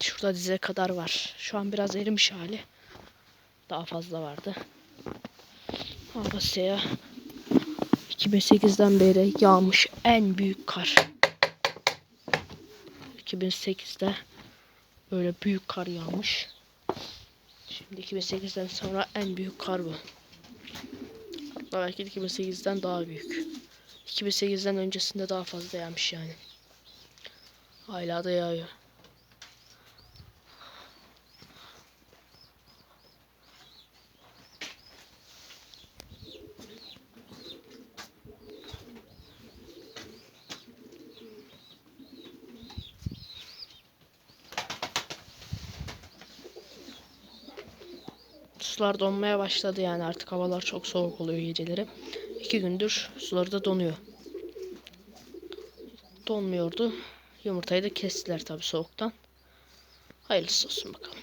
Şurada dize kadar var. Şu an biraz erimiş hali. Daha fazla vardı. Amasya 2008'den beri yağmış en büyük kar. 2008'de böyle büyük kar yağmış. Şimdi 2008'den sonra en büyük kar bu. Hatta belki de 2008'den daha büyük. 2008'den öncesinde daha fazla yağmış yani. Hala da yağıyor. Sular donmaya başladı yani artık havalar çok soğuk oluyor geceleri. İki gündür suları da donuyor. Donmuyordu. Yumurtayı da kestiler tabi soğuktan. Hayırlısı olsun bakalım.